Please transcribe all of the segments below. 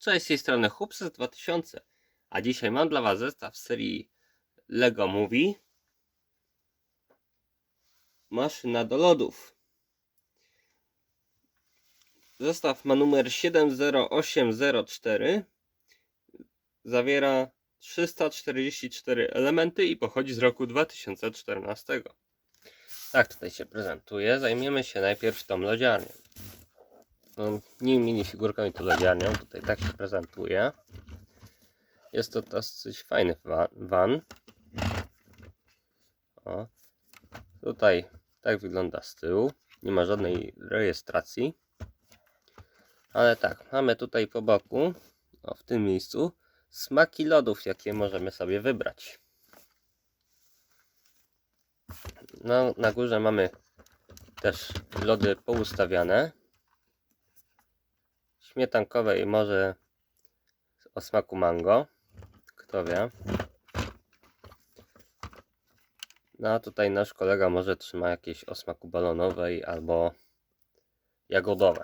Cześć, z tej strony Hupsy 2000, a dzisiaj mam dla Was zestaw serii Lego Movie Maszyna do lodów. Zestaw ma numer 70804 Zawiera 344 elementy i pochodzi z roku 2014. Tak tutaj się prezentuje. Zajmiemy się najpierw tą lodziarnią. No, nie minifigurką to lodziarnią. Tutaj tak się prezentuje. Jest to dosyć fajny van. O. Tutaj tak wygląda z tyłu. Nie ma żadnej rejestracji. Ale tak, mamy tutaj po boku, o, w tym miejscu, smaki lodów, jakie możemy sobie wybrać. No, na górze mamy też lody poustawiane śmietankowe i może o smaku mango. Kto wie. No a tutaj nasz kolega może trzyma jakieś o smaku balonowej albo jagodowe.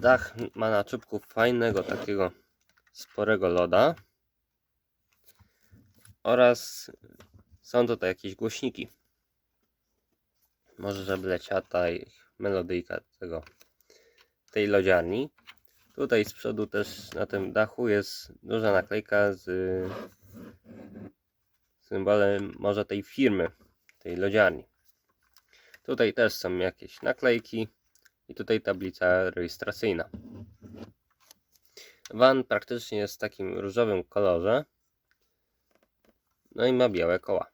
Dach ma na czubku fajnego takiego sporego loda. Oraz są tutaj jakieś głośniki. Może żeby leciała ta melodyjka tego tej lodziarni. Tutaj z przodu też na tym dachu jest duża naklejka z symbolem może tej firmy, tej lodziarni. Tutaj też są jakieś naklejki i tutaj tablica rejestracyjna. Van praktycznie jest w takim różowym kolorze. No i ma białe koła.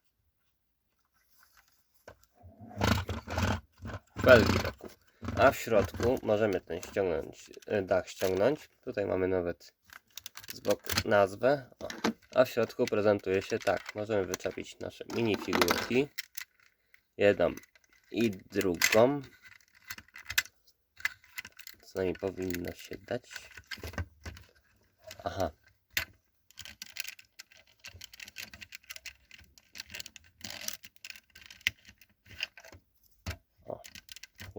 Wokół. A w środku możemy ten ściągnąć, e, dach ściągnąć. Tutaj mamy nawet z boku nazwę. O. A w środku prezentuje się tak. Możemy wyczepić nasze minifigurki. Jedną i drugą. Co najmniej powinno się dać. Aha.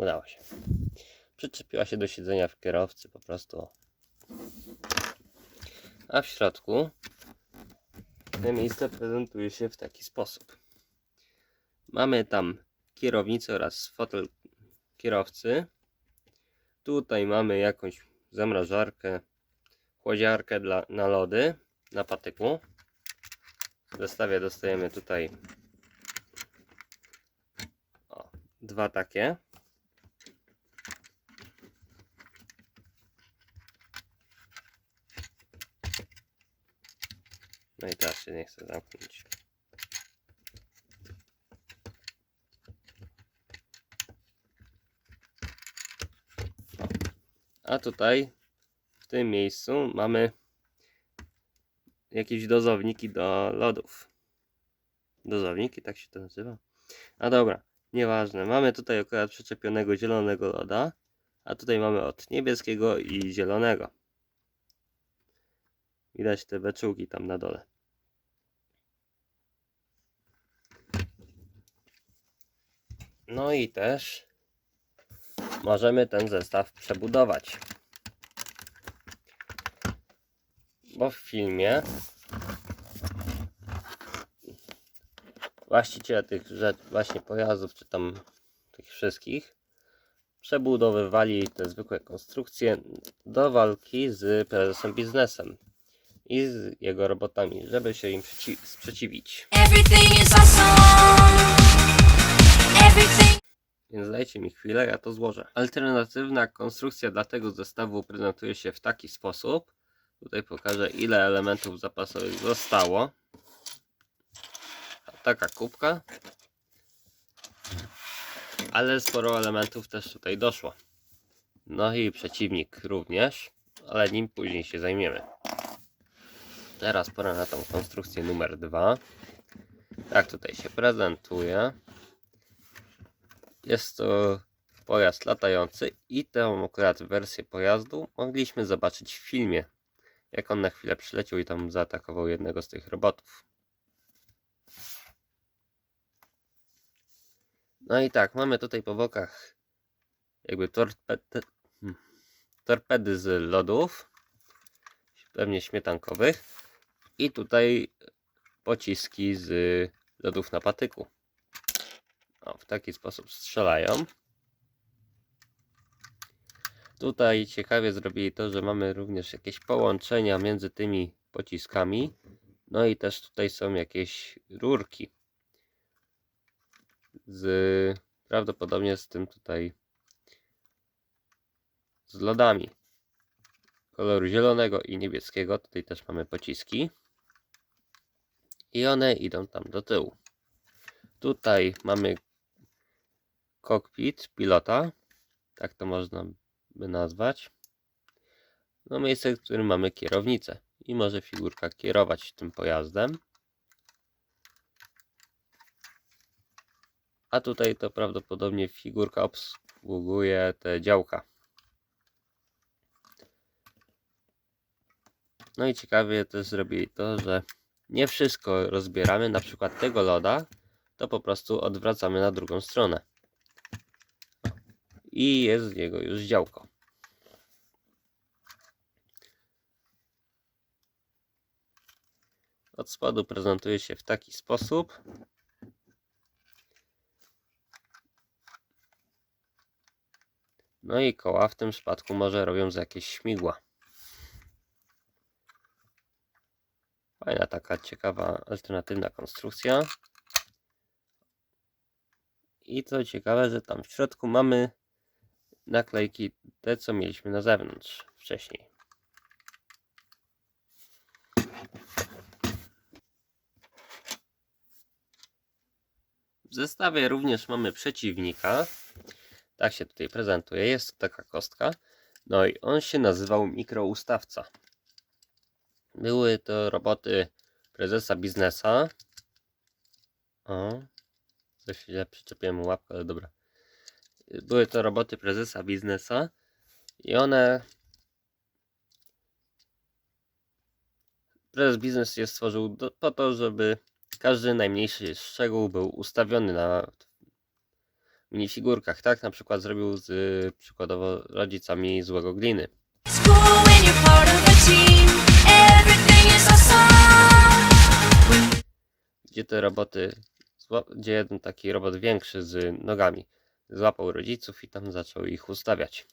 Udało się przyczepiła się do siedzenia w kierowcy po prostu. A w środku to miejsce prezentuje się w taki sposób. Mamy tam kierownicę oraz fotel kierowcy. Tutaj mamy jakąś zamrażarkę, chłodziarkę dla, na lody na patyku. W zestawie dostajemy tutaj o, dwa takie. No i teraz się nie chcę zamknąć. A tutaj w tym miejscu mamy jakieś dozowniki do lodów. Dozowniki, tak się to nazywa? A dobra, nieważne. Mamy tutaj akurat przyczepionego zielonego loda, a tutaj mamy od niebieskiego i zielonego. Widać te beczułki tam na dole. No i też możemy ten zestaw przebudować. Bo w filmie właściciele tych rzeczy, właśnie pojazdów, czy tam tych wszystkich, przebudowywali te zwykłe konstrukcje do walki z prezesem biznesem i z jego robotami, żeby się im przeci- sprzeciwić. Więc dajcie mi chwilę, ja to złożę. Alternatywna konstrukcja dla tego zestawu prezentuje się w taki sposób. Tutaj pokażę ile elementów zapasowych zostało. Taka kubka. Ale sporo elementów też tutaj doszło. No i przeciwnik również, ale nim później się zajmiemy. Teraz pora na tą konstrukcję numer dwa. Tak tutaj się prezentuje. Jest to pojazd latający i tę akurat wersję pojazdu mogliśmy zobaczyć w filmie. Jak on na chwilę przyleciał i tam zaatakował jednego z tych robotów. No i tak, mamy tutaj po bokach jakby torped... hmm, torpedy z lodów, pewnie śmietankowych. I tutaj pociski z lodów na patyku. O, w taki sposób strzelają. Tutaj ciekawie zrobili to, że mamy również jakieś połączenia między tymi pociskami. No i też tutaj są jakieś rurki. Z prawdopodobnie z tym tutaj z lodami koloru zielonego i niebieskiego. Tutaj też mamy pociski. I one idą tam do tyłu. Tutaj mamy kokpit pilota. Tak to można by nazwać. No miejsce, w którym mamy kierownicę. I może figurka kierować tym pojazdem. A tutaj to prawdopodobnie figurka obsługuje te działka. No i ciekawie też zrobili to, że nie wszystko rozbieramy, na przykład tego loda, to po prostu odwracamy na drugą stronę. I jest z niego już działko. Od spodu prezentuje się w taki sposób. No i koła w tym przypadku może robią z jakieś śmigła. Fajna taka ciekawa alternatywna konstrukcja. I co ciekawe, że tam w środku mamy naklejki te, co mieliśmy na zewnątrz wcześniej. W zestawie również mamy przeciwnika. Tak się tutaj prezentuje. Jest to taka kostka. No i on się nazywał mikroustawca. Były to roboty prezesa biznesa. O, coś źle przyczepiłem łapkę, ale dobra. Były to roboty prezesa biznesa i one. Prezes biznes je stworzył do, po to, żeby każdy najmniejszy szczegół był ustawiony na minifigurkach. Tak na przykład zrobił z przykładowo rodzicami złego gliny. Gdzie te roboty, gdzie jeden taki robot większy z nogami złapał rodziców i tam zaczął ich ustawiać.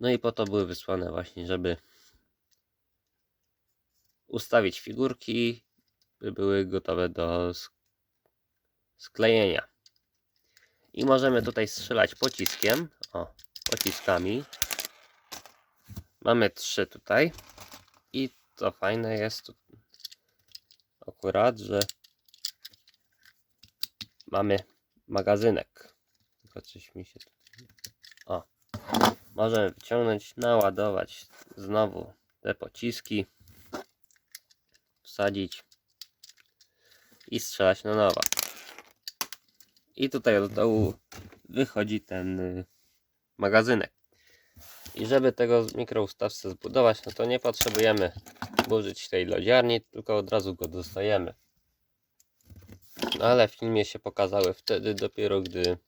No i po to były wysłane właśnie, żeby ustawić figurki, by były gotowe do sk- sklejenia. I możemy tutaj strzelać pociskiem, o, pociskami. Mamy trzy tutaj. I co fajne jest, tu akurat, że mamy magazynek. Tylko coś mi się. O. Możemy wyciągnąć, naładować znowu te pociski, wsadzić i strzelać na nowo. I tutaj od dołu wychodzi ten y, magazynek. I żeby tego mikroustawcę zbudować, no to nie potrzebujemy burzyć tej lodziarni, tylko od razu go dostajemy. No ale w filmie się pokazały wtedy dopiero, gdy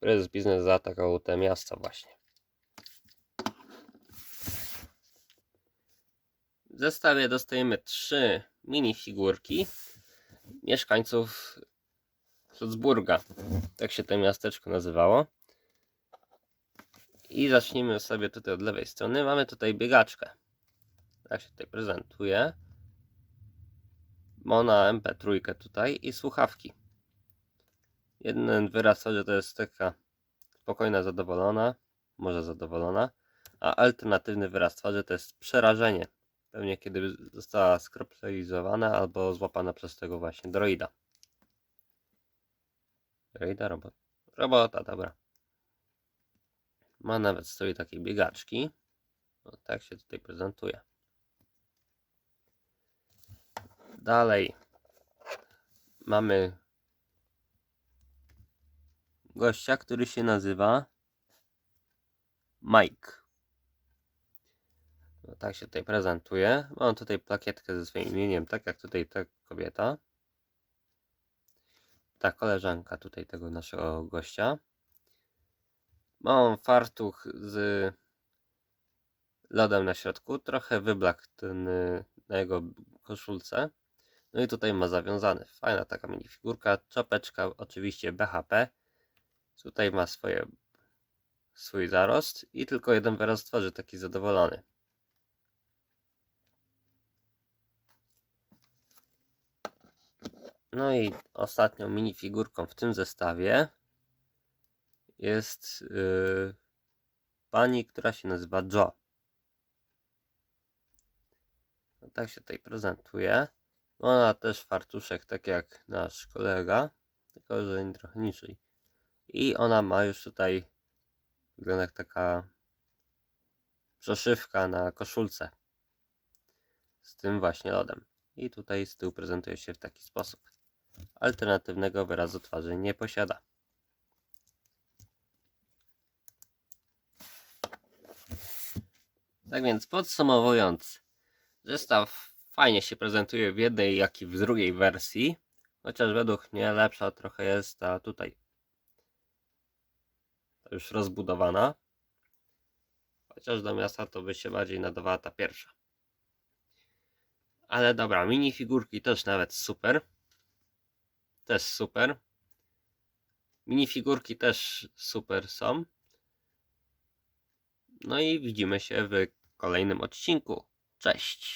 prezes biznes zaatakował te miasta właśnie. W zestawie dostajemy trzy minifigurki mieszkańców Salzburga. Tak się to miasteczko nazywało. I zacznijmy sobie tutaj od lewej strony. Mamy tutaj biegaczkę. Tak się tutaj prezentuje. Mona MP3 tutaj i słuchawki. Jeden wyraz że to jest taka spokojna, zadowolona, może zadowolona, a alternatywny wyraz twarzy to jest przerażenie. Pewnie kiedy została skropselizowana albo złapana przez tego właśnie droida. Droida, robot. Robota, dobra. Ma nawet stoi takiej biegaczki. No, tak się tutaj prezentuje. Dalej mamy gościa, który się nazywa Mike. No, tak się tutaj prezentuje. Mam tutaj plakietkę ze swoim imieniem, tak jak tutaj ta kobieta. Ta koleżanka tutaj tego naszego gościa. Mam fartuch z lodem na środku. Trochę wyblakł ten y, na jego koszulce. No i tutaj ma zawiązany. Fajna taka minifigurka. Czapeczka oczywiście BHP. Tutaj ma swoje, swój zarost i tylko jeden wyraz twarzy, taki zadowolony. No i ostatnią minifigurką w tym zestawie jest yy, pani, która się nazywa Jo. No, tak się tutaj prezentuje. Ona też fartuszek, tak jak nasz kolega, tylko że trochę niżej. I ona ma już tutaj wygląda jak taka przeszywka na koszulce z tym właśnie lodem. I tutaj z tyłu prezentuje się w taki sposób. Alternatywnego wyrazu twarzy nie posiada. Tak więc podsumowując, zestaw fajnie się prezentuje w jednej jak i w drugiej wersji, chociaż według mnie lepsza trochę jest ta tutaj. Ta już rozbudowana. Chociaż do miasta to by się bardziej nadawała ta pierwsza. Ale dobra, minifigurki też nawet super. Też super. Minifigurki też super są. No i widzimy się w kolejnym odcinku. Cześć!